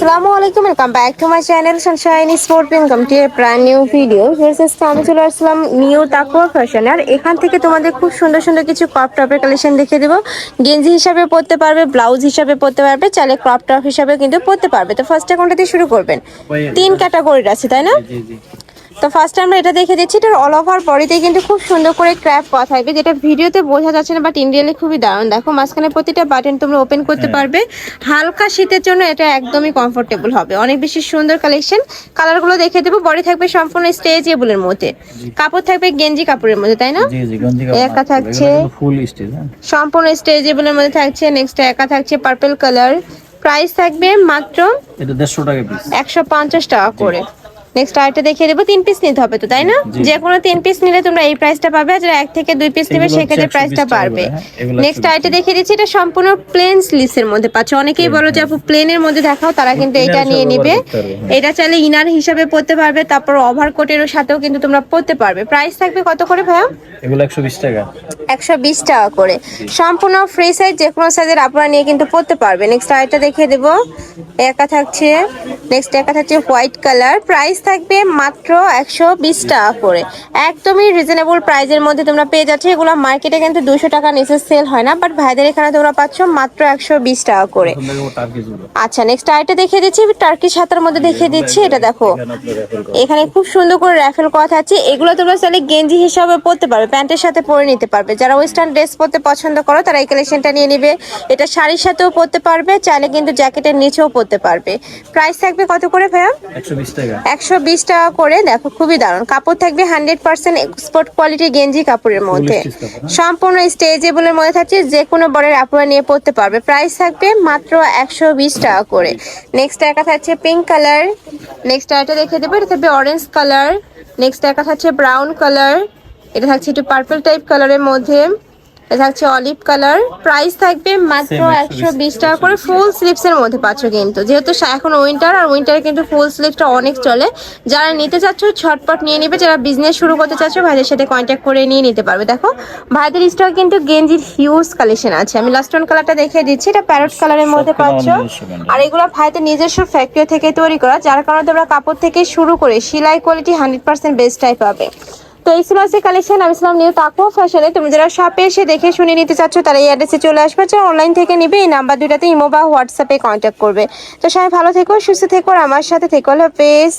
আসসালামু আলাইকুম welcome back to my channel Sunshine Sport income to a brand new video আজকে আমি চলে আসলাম নিউ তাকুয়া ফ্যাশন আর এখান থেকে তোমাদের খুব সুন্দর সুন্দর কিছু ক্রপ টপের কালেকশন দেখে দেবো। গেঞ্জি হিসাবে পরতে পারবে ব্লাউজ হিসাবে পরতে পারবে চাইলে ক্রপ টপ হিসাবে কিন্তু পরতে পারবে। তো ফার্স্ট অ্যাকাউন্টটা দিয়ে শুরু করবেন। তিন ক্যাটাগরির আছে তাই না? তো ফার্স্ট আমরা এটা দেখে দিচ্ছি এটার অল ওভার বডিতে কিন্তু খুব সুন্দর করে ক্র্যাপ করা থাকবে যেটা ভিডিওতে বোঝা যাচ্ছে না বাট ইন্ডিয়ালে খুবই দারুণ। দেখো মাঝখানে প্রতিটা বাটন তোমরা ওপেন করতে পারবে। হালকা শীতের জন্য এটা একদমই কমফোর্টেবল হবে। অনেক বেশি সুন্দর কালেকশন কালারগুলো দেখে দেবো। বডি থাকবে সম্পূর্ণ স্ট্রেচেবলের মধ্যে। কাপড় থাকবে গেঞ্জি কাপড়ের মধ্যে তাই না? গঞ্জি একা থাকছে। হ্যাঁ। সম্পূর্ণ স্ট্রেচেবলের মধ্যে থাকছে। নেক্সট একা থাকছে পার্পল কালার প্রাইস থাকবে মাত্র এটা দেড়শো টাকা একশো পঞ্চাশ টাকা করে। নেক্সট আরেকটা দেখিয়ে দেবো তিন পিস নিতে হবে তো তাই না। যে কোনো তিন পিস নিলে তোমরা এই প্রাইসটা পাবে আর যারা এক থেকে দুই পিস নেবে সেক্ষেত্রে প্রাইসটা 120 হ্যাঁ? এগুলো নেক্সট 120 আরেকটা দেখিয়ে দিচ্ছি এটা সম্পূর্ণ প্লেন স্লিভসের মধ্যে পাচ্ছ। অনেকেই বলো যে আপু প্লেনের মধ্যে দেখাও তারা কিন্তু এটা নিয়ে নিবে। হ্যাঁ। এটা চাইলে ইনার হিসাবে পরতে পারবে তারপর ওভার কোটেরও সাথেও কিন্তু তোমরা পরতে পারবে। প্রাইস থাকবে কত করে ভাইয়া? এগুলো একশো বিশ টাকা। একশো বিশ টাকা করে। সম্পূর্ণ ফ্রি সাইজ যে কোনো সাইজের আপনারা নিয়ে কিন্তু পড়তে পারবে। নেক্সট আরেকটা দেখিয়ে দেবো। একা থাকছে। নেক্সট একা থাকছে হোয়াইট কালার প্রাইস থাকবে মাত্র একশো বিশ টাকা করে। একদমই রিজনেবল প্রাইজের মধ্যে তোমরা পেয়ে যাচ্ছ। এগুলো মার্কেটে কিন্তু দুশো টাকা নিচে সেল হয় না বাট ভাইদের এখানে তোমরা পাচ্ছ মাত্র একশো বিশ টাকা করে। আচ্ছা নেক্সট আরেকটা দেখিয়ে দিচ্ছি টার্কিশ হাতার মধ্যে দেখিয়ে দিচ্ছি এটা দেখো। এখানে খুব সুন্দর করে র্যাফেল কথা আছে। এগুলো তোমরা চাইলে গেঞ্জি হিসাবে পরতে পারবে প্যান্টের সাথে পরে নিতে পারবে। যারা ওয়েস্টার্ন ড্রেস পরতে পছন্দ করো তারা এই কালেকশনটা নিয়ে নিবে। এটা শাড়ির সাথেও পরতে পারবে চাইলে কিন্তু জ্যাকেটের নিচেও পরতে পারবে। প্রাইস থাকবে কত করে ভাইয়া? একশো বিশ একশো বিশ টাকা করে দেখো খুবই দারুণ। কাপড় থাকবে হান্ড্রেড পার্সেন্ট এক্সপোর্ট কোয়ালিটি গেঞ্জি কাপড়ের মধ্যে। হ্যাঁ? সম্পূর্ণ স্টেজেবলের মধ্যে থাকছে যে কোনো বরের আপুরা নিয়ে পড়তে পারবে। প্রাইস থাকবে মাত্র একশো বিশ টাকা করে। নেক্সট একা থাকছে পিঙ্ক কালার নেক্সট একটা দেখে দেবো এটা থাকবে অরেঞ্জ কালার নেক্সট একা থাকছে ব্রাউন কালার এটা থাকছে একটু পার্পল টাইপ কালারের মধ্যে। থাকছে অলিভ কালার প্রাইস থাকবে মাত্র একশো বিশ টাকা করে ফুল স্লিভস এর মধ্যে পাচ্ছ কিন্তু। যেহেতু এখন উইন্টার আর উইন্টারে কিন্তু ফুল স্লিভসটা অনেক চলে। যারা নিতে চাচ্ছ ছটপট নিয়ে নিবে। যারা বিজনেস শুরু করতে চাচ্ছ ভাইদের সাথে কন্ট্যাক্ট করে নিয়ে নিতে পারবে। দেখো ভাইদের স্টক কিন্তু গেঞ্জির হিউজ কালেকশন আছে। আমি লাস্ট ওয়ান কালারটা দেখিয়ে দিচ্ছি। এটা প্যারট কালারের মধ্যে পাচ্ছ। আর এগুলো ভাইদের নিজস্ব ফ্যাক্টরি থেকে তৈরি করা। যার কারণে তোমরা কাপড় থেকে শুরু করে সেলাই কোয়ালিটি হান্ড্রেড পার্সেন্ট বেস্টটাই পাবে। তো এই ছিল কালেকশন আমি ছিলাম নিউ তাকুয়া ফ্যাশনে তুমি যারা শপে এসে দেখে শুনে নিতে চাচ্ছ, তারা এই অ্যাড্রেসে চলে আসবে যারা অনলাইন থেকে নিবে, এই নাম্বার দুটাতে ইমো বা হোয়াটসঅ্যাপে কন্ট্যাক্ট করবে। তো সবাই ভালো থেকো, সুস্থ থেকো, আর আমার সাথে থেকো পেজ